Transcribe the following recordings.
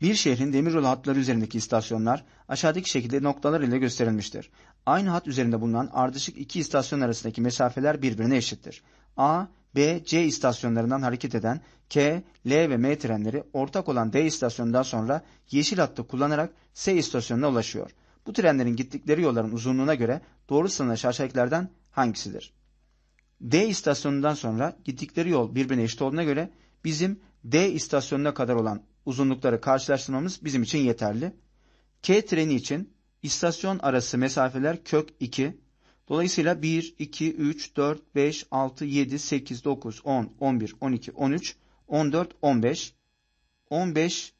Bir şehrin demiryolu hatları üzerindeki istasyonlar aşağıdaki şekilde noktalar ile gösterilmiştir. Aynı hat üzerinde bulunan ardışık iki istasyon arasındaki mesafeler birbirine eşittir. A, B, C istasyonlarından hareket eden K, L ve M trenleri ortak olan D istasyonundan sonra yeşil hattı kullanarak S istasyonuna ulaşıyor. Bu trenlerin gittikleri yolların uzunluğuna göre doğru sanılan aşağıdakilerden hangisidir? D istasyonundan sonra gittikleri yol birbirine eşit olduğuna göre bizim D istasyonuna kadar olan uzunlukları karşılaştırmamız bizim için yeterli. K treni için istasyon arası mesafeler kök 2. Dolayısıyla 1, 2, 3, 4, 5, 6, 7, 8, 9, 10, 11, 12, 13, 14, 15. 15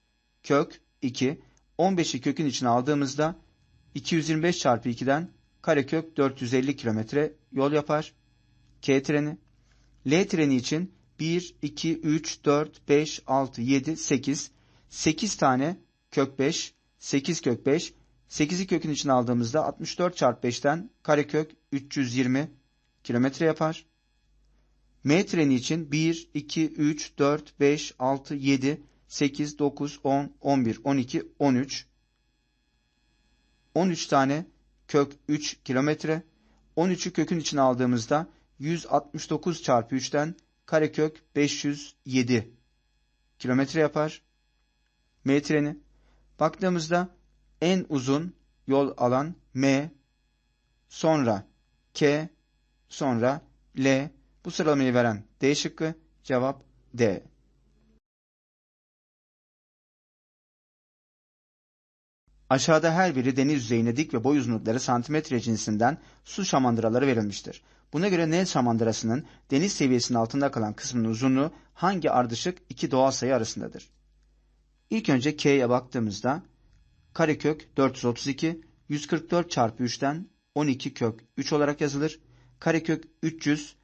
kök 2. 15'i kökün içine aldığımızda 225 çarpı 2'den karekök 450 kilometre yol yapar. K treni. L treni için 1, 2, 3, 4, 5, 6, 7, 8. 8 tane kök 5, 8 kök 5. 8'i kökün içine aldığımızda 64 çarpı 5'ten karekök 320 kilometre yapar. M treni için 1, 2, 3, 4, 5, 6, 7, 8, 9, 10, 11, 12, 13. 13 tane kök 3 kilometre. 13'ü kökün içine aldığımızda 169 çarpı 3'ten karekök 507 kilometre yapar. M treni. Baktığımızda en uzun yol alan M, sonra K, sonra L. Bu sıralamayı veren D şıkkı. Cevap D. Aşağıda her biri deniz yüzeyine dik ve boy uzunlukları santimetre cinsinden su şamandıraları verilmiştir. Buna göre Nil şamandırasının deniz seviyesinin altında kalan kısmının uzunluğu hangi ardışık iki doğal sayı arasındadır? İlk önce K'ye baktığımızda karekök 432, 144 çarpı 3'ten 12 kök 3 olarak yazılır. Karekök 300,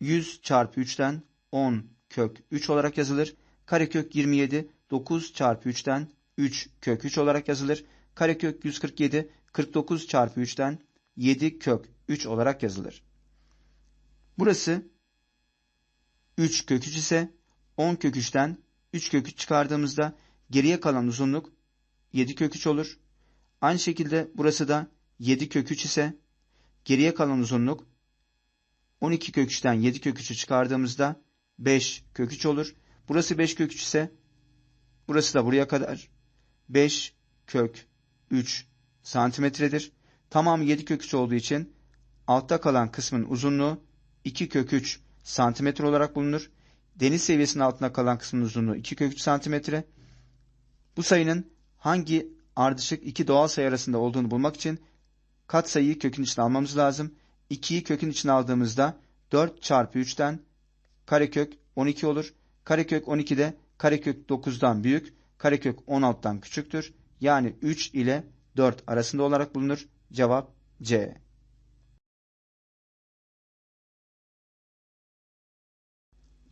100 çarpı 3'ten 10 kök 3 olarak yazılır. Karekök 27, 9 çarpı 3'ten 3 kök 3 olarak yazılır. Karekök 147, 49 çarpı 3'ten 7 kök 3 olarak yazılır. Burası 3 kök 3 ise 10 kök 3'ten 3 kök 3 çıkardığımızda geriye kalan uzunluk 7 kök 3 olur. Aynı şekilde burası da 7 kök 3 ise geriye kalan uzunluk 12 kök 3'ten 7 kök 3'ü çıkardığımızda 5 kök 3 olur. Burası 5 kök 3 ise burası da buraya kadar 5 kök 3 santimetredir. Tamamı 7 kök 3 olduğu için altta kalan kısmın uzunluğu 2 kök 3 santimetre olarak bulunur. Deniz seviyesinin altında kalan kısmın uzunluğu 2 kök 3 santimetre. Bu sayının hangi ardışık iki doğal sayı arasında olduğunu bulmak için kat sayıyı kökün içine almamız lazım. 2'yi kökün içine aldığımızda 4 çarpı 3'ten karekök 12 olur. Karekök 12 de karekök 9'dan büyük, karekök 16'dan küçüktür. Yani 3 ile 4 arasında olarak bulunur. Cevap C.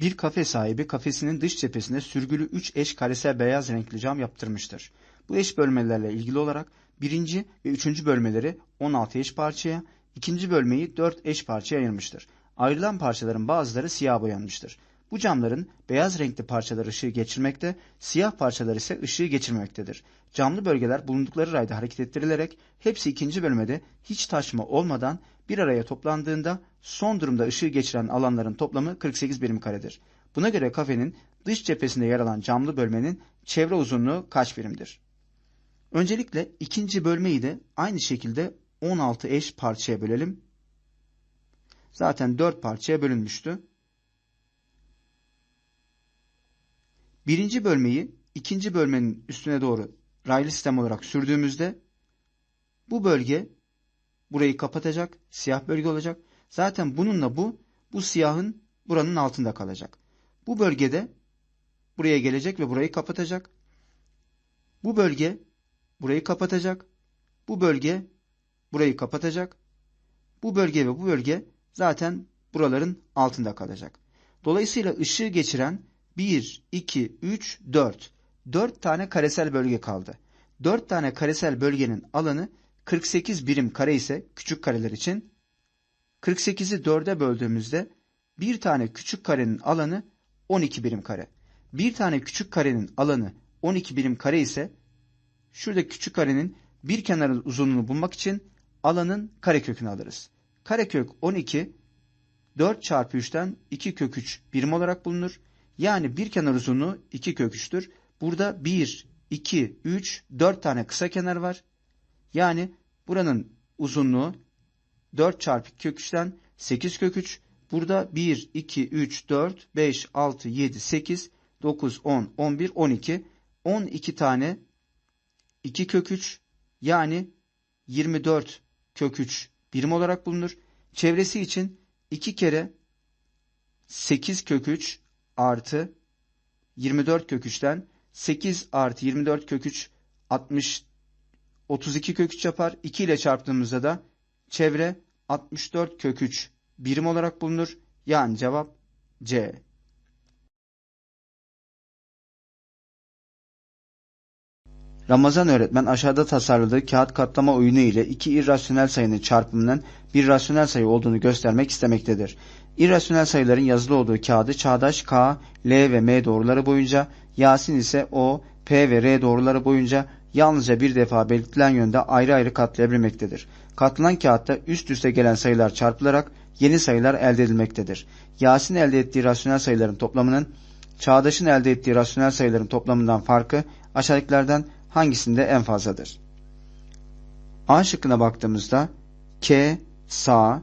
Bir kafe sahibi kafesinin dış cephesine sürgülü 3 eş karesel beyaz renkli cam yaptırmıştır. Bu eş bölmelerle ilgili olarak birinci ve üçüncü bölmeleri 16 eş parçaya, ikinci bölmeyi 4 eş parçaya ayırmıştır. Ayrılan parçaların bazıları siyah boyanmıştır. Bu camların beyaz renkli parçaları ışığı geçirmekte, siyah parçalar ise ışığı geçirmektedir. Camlı bölgeler bulundukları rayda hareket ettirilerek hepsi ikinci bölmede hiç taşma olmadan bir araya toplandığında son durumda ışığı geçiren alanların toplamı 48 birim karedir. Buna göre kafenin dış cephesinde yer alan camlı bölmenin çevre uzunluğu kaç birimdir? Öncelikle ikinci bölmeyi de aynı şekilde 16 eş parçaya bölelim. Zaten 4 parçaya bölünmüştü. Birinci bölmeyi ikinci bölmenin üstüne doğru raylı sistem olarak sürdüğümüzde bu bölge burayı kapatacak, siyah bölge olacak. Zaten bununla bu, bu siyahın buranın altında kalacak. Bu bölgede buraya gelecek ve burayı kapatacak. Bu bölge burayı kapatacak. Bu bölge burayı kapatacak. Bu bölge ve bu bölge zaten buraların altında kalacak. Dolayısıyla ışığı geçiren 1, 2, 3, 4. 4 tane karesel bölge kaldı. 4 tane karesel bölgenin alanı 48 birim kare ise küçük kareler için 48'i 4'e böldüğümüzde bir tane küçük karenin alanı 12 birim kare. Bir tane küçük karenin alanı 12 birim kare ise şurada küçük karenin bir kenarın uzunluğunu bulmak için alanın karekökünü alırız. Karekök 12 4 çarpı 3'ten 2 kök 3 birim olarak bulunur. Yani bir kenar uzunluğu 2 kök 3'tür. Burada 1, 2, 3, 4 tane kısa kenar var. Yani buranın uzunluğu 4 çarpı kök 3'ten 8 kök 3. Burada 1, 2, 3, 4, 5, 6, 7, 8, 9, 10, 11, 12. 12 tane 2 kök 3 yani 24 kök 3 birim olarak bulunur. Çevresi için 2 kere 8 kök 3 artı 24 kök 3'ten 8 artı 24 kök 3 60 32 kök 3 yapar. 2 ile çarptığımızda da çevre 64 kök 3 birim olarak bulunur. Yani cevap C. Ramazan öğretmen aşağıda tasarladığı kağıt katlama oyunu ile iki irrasyonel sayının çarpımının bir rasyonel sayı olduğunu göstermek istemektedir. İrrasyonel sayıların yazılı olduğu kağıdı çağdaş K, L ve M doğruları boyunca, Yasin ise O, P ve R doğruları boyunca yalnızca bir defa belirtilen yönde ayrı ayrı katlayabilmektedir. Katlanan kağıtta üst üste gelen sayılar çarpılarak yeni sayılar elde edilmektedir. Yasin elde ettiği rasyonel sayıların toplamının Çağdaş'ın elde ettiği rasyonel sayıların toplamından farkı aşağıdakilerden hangisinde en fazladır? A şıkkına baktığımızda K sağ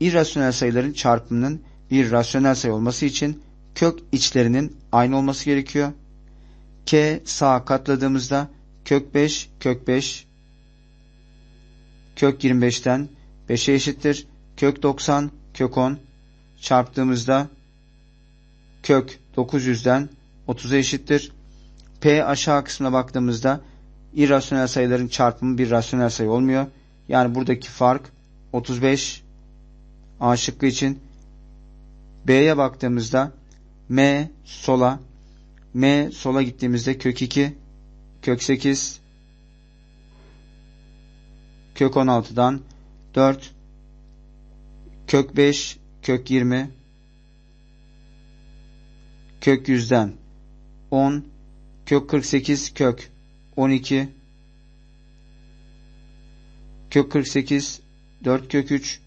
irrasyonel sayıların çarpımının bir rasyonel sayı olması için kök içlerinin aynı olması gerekiyor. K sağ katladığımızda kök 5 kök 5 kök 25'ten 5'e eşittir. Kök 90 kök 10 çarptığımızda kök 900'den 30'a eşittir. P aşağı kısmına baktığımızda irrasyonel sayıların çarpımı bir rasyonel sayı olmuyor. Yani buradaki fark 35 A şıkkı için. B'ye baktığımızda M sola M sola gittiğimizde kök 2 kök 8 kök 16'dan 4 kök 5 kök 20 kök 100'den 10 kök 48 kök 12 kök 48 4 kök 3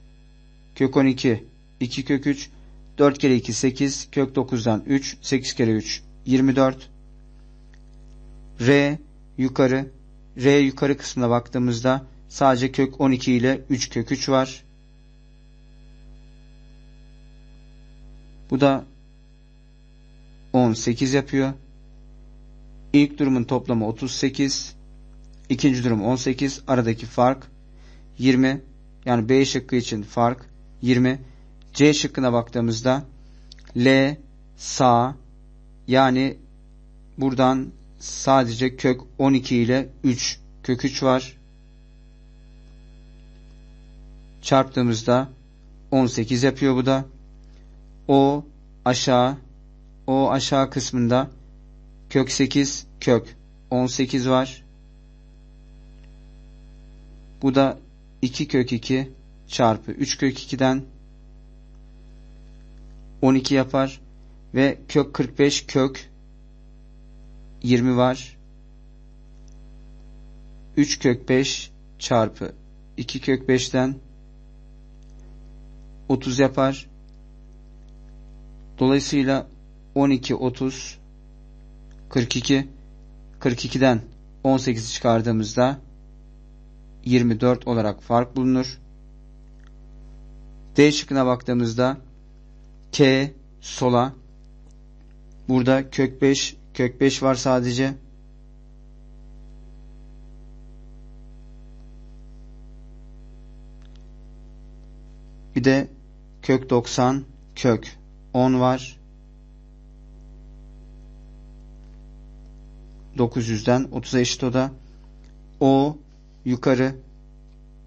kök 12 2 kök 3 4 kere 2 8 kök 9'dan 3 8 kere 3 24 R yukarı R yukarı kısmına baktığımızda sadece kök 12 ile 3 kök 3 var. Bu da 18 yapıyor. İlk durumun toplamı 38. İkinci durum 18. Aradaki fark 20. Yani B şıkkı için fark 20. C şıkkına baktığımızda L sağ yani buradan sadece kök 12 ile 3 kök 3 var. Çarptığımızda 18 yapıyor bu da. O aşağı o aşağı kısmında kök 8 kök 18 var. Bu da 2 kök 2 çarpı 3 kök 2'den 12 yapar ve kök 45 kök 20 var. 3 kök 5 çarpı 2 kök 5'ten 30 yapar. Dolayısıyla 12, 30, 42, 42'den 18'i çıkardığımızda 24 olarak fark bulunur. D şıkkına baktığımızda K sola burada kök 5 kök 5 var sadece. Bir de kök 90 kök 10 var. 900'den 30'a eşit o da. O yukarı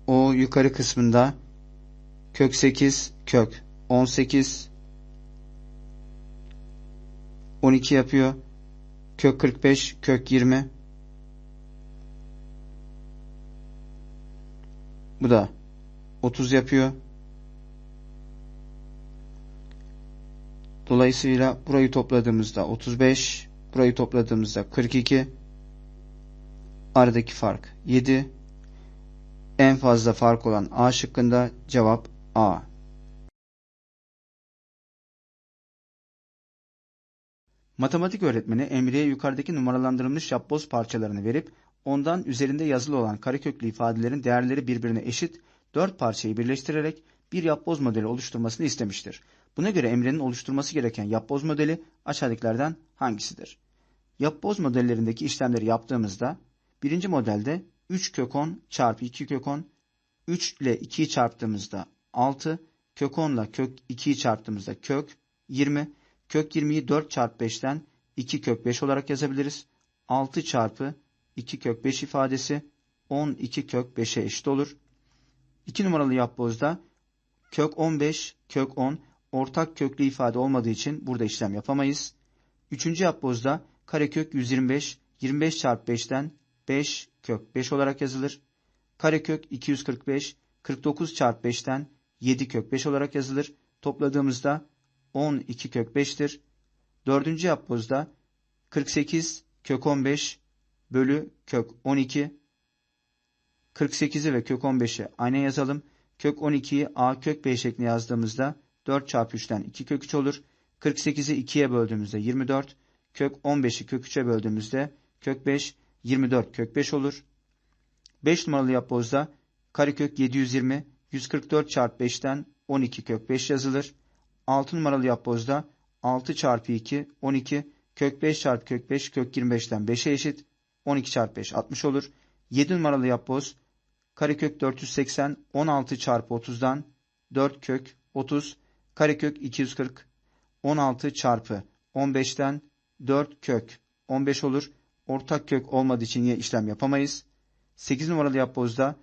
o yukarı kısmında kök 8 kök 18 12 yapıyor. Kök 45 kök 20 Bu da 30 yapıyor. Dolayısıyla burayı topladığımızda 35, burayı topladığımızda 42 aradaki fark 7. En fazla fark olan A şıkkında cevap A. Matematik öğretmeni Emre'ye yukarıdaki numaralandırılmış yapboz parçalarını verip ondan üzerinde yazılı olan kareköklü ifadelerin değerleri birbirine eşit dört parçayı birleştirerek bir yapboz modeli oluşturmasını istemiştir. Buna göre Emre'nin oluşturması gereken yapboz modeli aşağıdakilerden hangisidir? Yapboz modellerindeki işlemleri yaptığımızda birinci modelde 3 kök 10 çarpı 2 kök 10, 3 ile 2'yi çarptığımızda 6, kök 10 ile kök 2'yi çarptığımızda kök 20, kök 20'yi 4 çarpı 5'ten 2 kök 5 olarak yazabiliriz. 6 çarpı 2 kök 5 ifadesi 12 kök 5'e eşit olur. 2 numaralı yapbozda kök 15, kök 10 ortak köklü ifade olmadığı için burada işlem yapamayız. Üçüncü yapbozda karekök 125, 25 çarpı 5'ten 5 kök 5 olarak yazılır. Karekök 245, 49 çarpı 5'ten 7 kök 5 olarak yazılır. Topladığımızda 12 kök 5'tir. Dördüncü yapbozda 48 kök 15 bölü kök 12. 48'i ve kök 15'i aynı yazalım. Kök 12'yi a kök 5 şeklinde yazdığımızda 4 çarpı 3'ten 2 kök 3 olur. 48'i 2'ye böldüğümüzde 24. Kök 15'i kök 3'e böldüğümüzde kök 5, 24 kök 5 olur. 5 numaralı yapbozda karekök 720, 144 çarpı 5'ten 12 kök 5 yazılır. 6 numaralı yapbozda 6 çarpı 2, 12, kök 5 çarpı kök 5, kök 25'ten 5'e eşit. 12 çarpı 5, 60 olur. 7 numaralı yapboz karekök 480, 16 çarpı 30'dan 4 kök 30, karekök 240, 16 çarpı 15'ten 4 kök 15 olur. Ortak kök olmadığı için işlem yapamayız. 8 numaralı yapbozda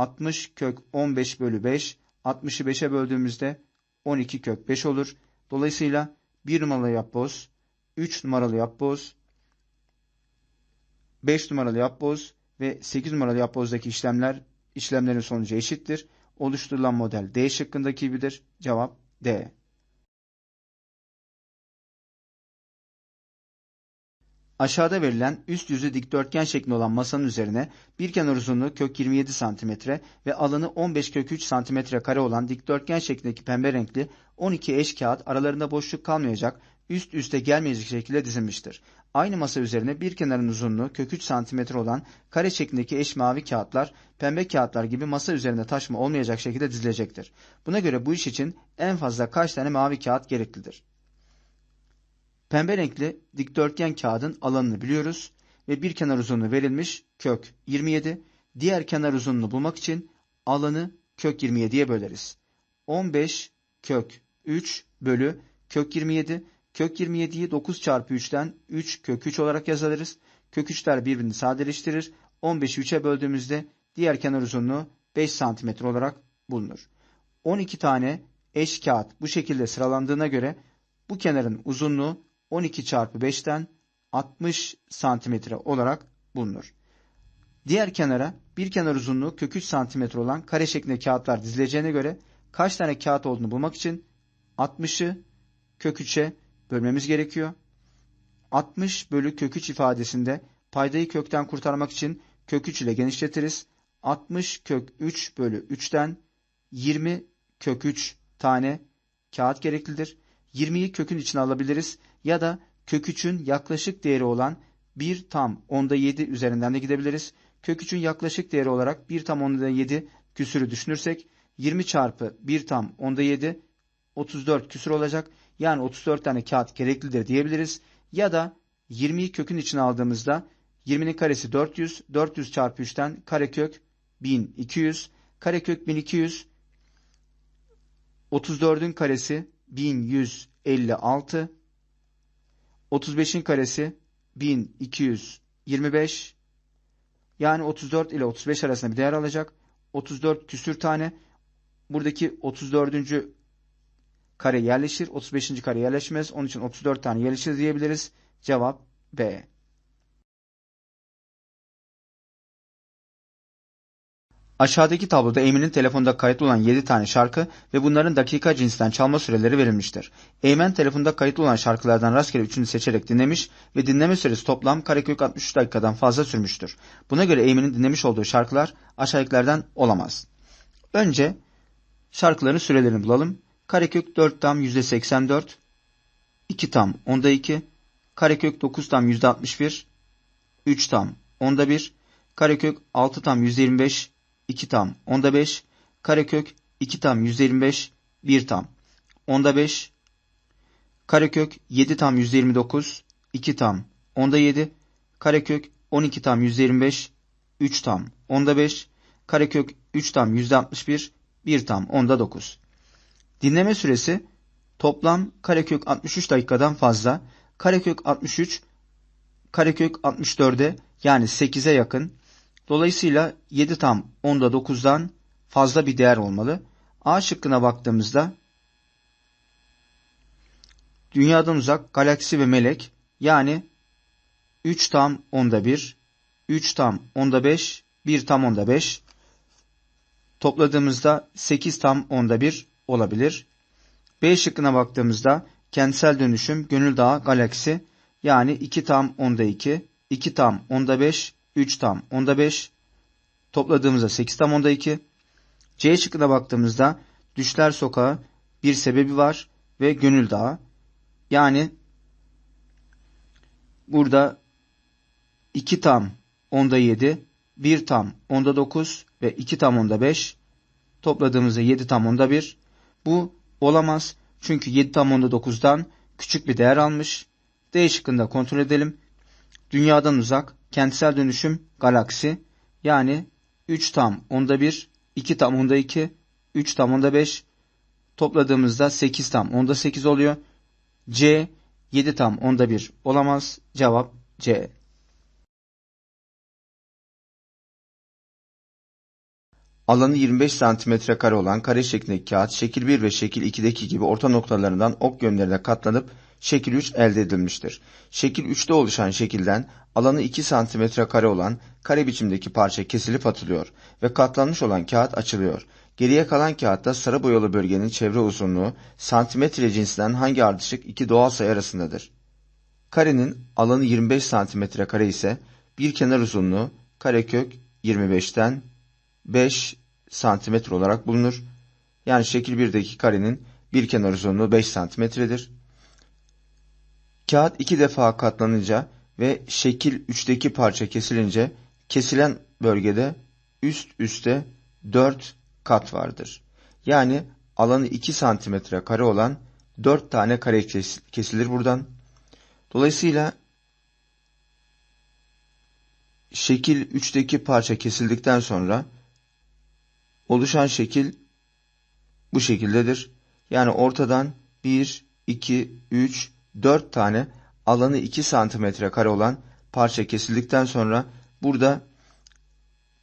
60 kök 15 bölü 5, 60'ı 5'e böldüğümüzde 12 kök 5 olur. Dolayısıyla 1 numaralı yapboz, 3 numaralı yapboz, 5 numaralı yapboz ve 8 numaralı yapbozdaki işlemler işlemlerin sonucu eşittir. Oluşturulan model D şıkkındaki gibidir. Cevap D. Aşağıda verilen üst yüzü dikdörtgen şeklinde olan masanın üzerine bir kenar uzunluğu kök 27 cm ve alanı 15 kök 3 cm kare olan dikdörtgen şeklindeki pembe renkli 12 eş kağıt aralarında boşluk kalmayacak, üst üste gelmeyecek şekilde dizilmiştir. Aynı masa üzerine bir kenarın uzunluğu kök 3 cm olan kare şeklindeki eş mavi kağıtlar, pembe kağıtlar gibi masa üzerinde taşma olmayacak şekilde dizilecektir. Buna göre bu iş için en fazla kaç tane mavi kağıt gereklidir? Pembe renkli dikdörtgen kağıdın alanını biliyoruz ve bir kenar uzunluğu verilmiş kök 27. Diğer kenar uzunluğunu bulmak için alanı kök 27'ye böleriz. 15 kök 3 bölü kök 27. Kök 27'yi 9 çarpı 3'ten 3 kök 3 olarak yazarız. Kök 3'ler birbirini sadeleştirir. 15'i 3'e böldüğümüzde diğer kenar uzunluğu 5 cm olarak bulunur. 12 tane eş kağıt bu şekilde sıralandığına göre bu kenarın uzunluğu 12 çarpı 5'ten 60 santimetre olarak bulunur. Diğer kenara bir kenar uzunluğu kök 3 santimetre olan kare şeklinde kağıtlar dizileceğine göre kaç tane kağıt olduğunu bulmak için 60'ı kök 3'e bölmemiz gerekiyor. 60 bölü kök 3 ifadesinde paydayı kökten kurtarmak için kök 3 ile genişletiriz. 60 kök 3 bölü 3'ten 20 kök 3 tane kağıt gereklidir. 20'yi kökün içine alabiliriz ya da kök 3'ün yaklaşık değeri olan 1 tam onda 7 üzerinden de gidebiliriz. Kök 3'ün yaklaşık değeri olarak 1 tam onda 7 küsürü düşünürsek 20 çarpı 1 tam onda 7 34 küsür olacak. Yani 34 tane kağıt gereklidir diyebiliriz. Ya da 20'yi kökün içine aldığımızda 20'nin karesi 400, 400 çarpı 3'ten karekök 1200, karekök 1200, 34'ün karesi 1156, 35'in karesi 1225, yani 34 ile 35 arasında bir değer alacak. 34 küsür tane. Buradaki 34. kare yerleşir. 35. kare yerleşmez. Onun için 34 tane yerleşir diyebiliriz. Cevap B. Aşağıdaki tabloda Eymen'in telefonda kayıtlı olan 7 tane şarkı ve bunların dakika cinsinden çalma süreleri verilmiştir. Eymen telefonda kayıtlı olan şarkılardan rastgele üçünü seçerek dinlemiş ve dinleme süresi toplam karekök 63 dakikadan fazla sürmüştür. Buna göre Eymen'in dinlemiş olduğu şarkılar aşağıdakilerden olamaz. Önce şarkıların sürelerini bulalım. Karekök 4 tam %84, 2 tam onda 2, karekök 9 tam %61, 3 tam onda 1, karekök 6 tam %25, 2 tam onda 5, karekök 2 tam %25, 1 tam onda 5, karekök 7 tam %29, 2 tam onda 7, karekök 12 tam %25, 3 tam onda 5, karekök 3 tam %61, 1 tam onda 9. Dinleme süresi toplam karekök 63 dakikadan fazla, karekök 63, karekök 64'e yani 8'e yakın. Dolayısıyla 7 tam 10'da 9'dan fazla bir değer olmalı. A şıkkına baktığımızda dünyadan uzak galaksi ve melek yani 3 tam 10'da 1, 3 tam 10'da 5, 1 tam 10'da 5. Topladığımızda 8 tam 10'da 1 olabilir. B şıkkına baktığımızda kentsel dönüşüm Gönül Dağı Galaksi yani 2 tam 10'da 2, 2 tam 10'da 5, 3 tam 10'da 5. Topladığımızda 8 tam 10'da 2. C şıkkına baktığımızda Düşler Sokağı bir sebebi var ve Gönül Dağı. Yani burada 2 tam 10'da 7, 1 tam 10'da 9 ve 2 tam 10'da 5. Topladığımızda 7 tam 10'da 1. Bu olamaz. Çünkü 7 tam 10'da 9'dan küçük bir değer almış. D şıkkında kontrol edelim. Dünyadan uzak, kentsel dönüşüm, galaksi. Yani 3 tam 10'da 1, 2 tam 10'da 2, 3 tam 10'da 5. Topladığımızda 8 tam 10'da 8 oluyor. C 7 tam 10'da 1 olamaz. Cevap C. Alanı 25 santimetre kare olan kare şeklindeki kağıt şekil 1 ve şekil 2'deki gibi orta noktalarından ok yönlerine katlanıp şekil 3 elde edilmiştir. Şekil 3'te oluşan şekilden alanı 2 santimetre kare olan kare biçimdeki parça kesilip atılıyor ve katlanmış olan kağıt açılıyor. Geriye kalan kağıtta sarı boyalı bölgenin çevre uzunluğu santimetre cinsinden hangi ardışık iki doğal sayı arasındadır? Karenin alanı 25 santimetre kare ise bir kenar uzunluğu karekök 25'ten 5 santimetre olarak bulunur. Yani şekil 1'deki karenin bir kenar uzunluğu 5 santimetredir. Kağıt iki defa katlanınca ve şekil 3'teki parça kesilince kesilen bölgede üst üste 4 kat vardır. Yani alanı 2 santimetre kare olan 4 tane kare kesilir buradan. Dolayısıyla şekil 3'teki parça kesildikten sonra oluşan şekil bu şekildedir. Yani ortadan 1, 2, 3, 4 tane alanı 2 santimetre kare olan parça kesildikten sonra burada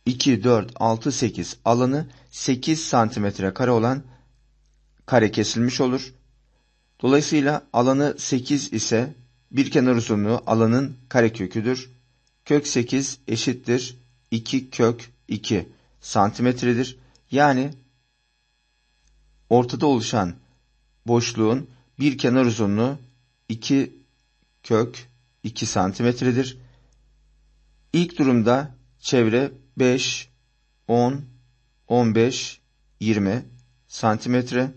2, 4, 6, 8 alanı 8 santimetre kare olan kare kesilmiş olur. Dolayısıyla alanı 8 ise bir kenar uzunluğu alanın kare köküdür. Kök 8 eşittir 2 kök 2 santimetredir. Yani ortada oluşan boşluğun bir kenar uzunluğu 2 kök 2 santimetredir. İlk durumda çevre 5, 10, 15, 20 santimetre.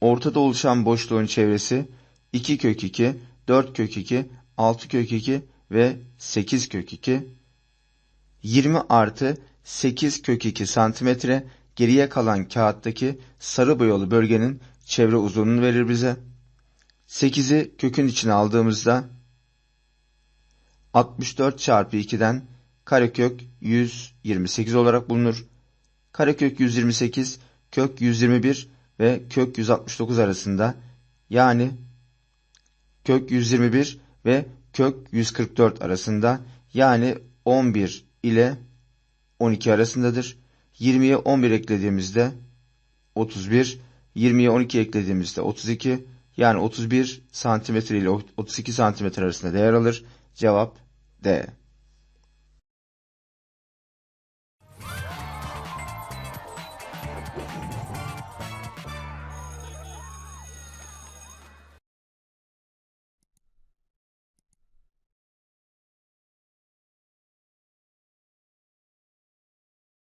Ortada oluşan boşluğun çevresi 2 kök 2, 4 kök 2, 6 kök 2 ve 8 kök 2. 20 artı 8 kök 2 santimetre geriye kalan kağıttaki sarı boyalı bölgenin çevre uzunluğunu verir bize. 8'i kökün içine aldığımızda 64 çarpı 2'den karekök 128 olarak bulunur. Karekök 128, kök 121 ve kök 169 arasında yani kök 121 ve kök 144 arasında yani 11 ile 12 arasındadır. 20'ye 11 eklediğimizde 31, 20'ye 12 eklediğimizde 32, yani 31 santimetre ile 32 santimetre arasında değer alır. Cevap D.